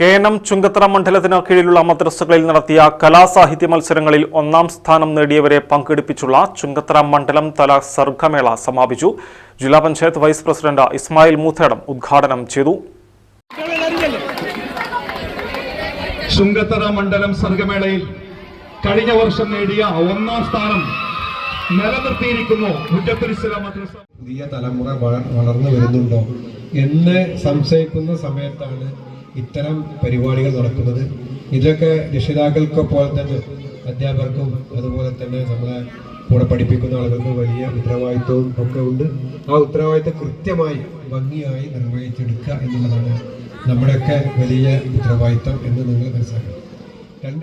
K N M Chungathara മണ്ഡലത്തിന് കീഴിലുള്ള മദ്രസകളിൽ നടത്തിയ കലാസാഹിത്യ മത്സരങ്ങളിൽ ഒന്നാം സ്ഥാനം നേടിയവരെ പങ്കെടുപ്പിച്ചുള്ള ചുങ്കത്തറ മണ്ഡലം തല സർഗമേള സമാപിച്ചു. ജില്ലാ പഞ്ചായത്ത് വൈസ് പ്രസിഡന്റ് ഇസ്മായിൽ മൂത്തേടം ഉദ്ഘാടനം ചെയ്തു. ചുങ്കത്തറ മണ്ഡലം സർഗമേളയിൽ കഴിഞ്ഞ വർഷം നേടിയ ഒന്നാം സ്ഥാനം നിലനിർത്തിയിരിക്കുന്നു മദ്രസ. പുതിയ തലമുറ വള- വളർന്നു വരുന്നുണ്ടോ? എന്ന് സംശയിക്കുന്ന സമയത്താണ് ഇത്തരം പരിപാടികൾ നടക്കുന്നത് ഇതൊക്കെ രക്ഷിതാക്കൾക്ക് പോലെ തന്നെ അധ്യാപകർക്കും അതുപോലെ തന്നെ നമ്മളെ കൂടെ പഠിപ്പിക്കുന്ന ആളുകൾക്കും വലിയ ഉത്തരവാദിത്വവും ഒക്കെ ഉണ്ട്. ആ ഉത്തരവാദിത്വം കൃത്യമായി ഭംഗിയായി നിർവഹിച്ചെടുക്കുക എന്നുള്ളതാണ് നമ്മുടെയൊക്കെ വലിയ ഉത്തരവാദിത്വം എന്ന് നിങ്ങൾ മനസ്സിലാക്കണം.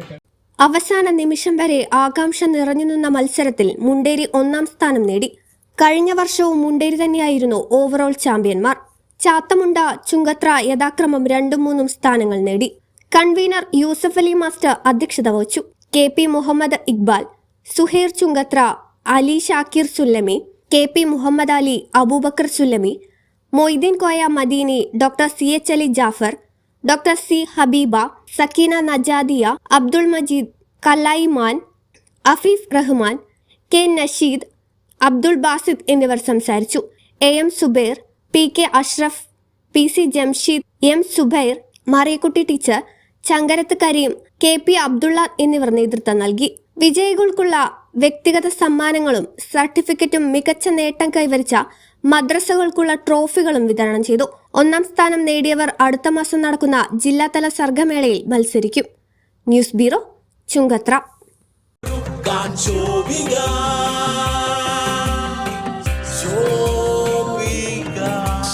അവസാന നിമിഷം വരെ ആകാംക്ഷ നിറഞ്ഞു നിന്ന മത്സരത്തിൽ മുണ്ടേരി ഒന്നാം സ്ഥാനം നേടി. കഴിഞ്ഞ വർഷവും മുണ്ടേരി തന്നെയായിരുന്നു ഓവറോൾ ചാമ്പ്യന്മാർ. ചാത്തമുണ്ട ചുങ്കത്ര യഥാക്രമം രണ്ടും മൂന്നും സ്ഥാനങ്ങൾ നേടി. കൺവീനർ യൂസഫ് അലി മാസ്റ്റർ അധ്യക്ഷത വഹിച്ചു. K P Muhammad Iqbal Suhair Chungathra Ali Shakir Sullami K P Muhammad Ali Abubakar Sullami Moideen Koya Madeeni doctor C H Ali Jafar doctor C Habeeba Sakeena Najadiya Abdul Majeed Kallayi മാൻ Afeef Rahman K Nasheed Abdul Basid എന്നിവർ സംസാരിച്ചു. A M Zubair P K Ashraf P C Jamsheed M Zubair Mariyakutty teacher Chankarath Kareem K P Abdulla എന്നിവർ നേതൃത്വം നൽകി. വിജയികൾക്കുള്ള വ്യക്തിഗത സമ്മാനങ്ങളും സർട്ടിഫിക്കറ്റും മികച്ച നേട്ടം കൈവരിച്ച മദ്രസകൾക്കുള്ള ട്രോഫികളും വിതരണം ചെയ്തു. ഒന്നാം സ്ഥാനം നേടിയവർ അടുത്ത മാസം നടക്കുന്ന ജില്ലാതല സർഗമേളയിൽ മത്സരിക്കും. News bureau Chungathara.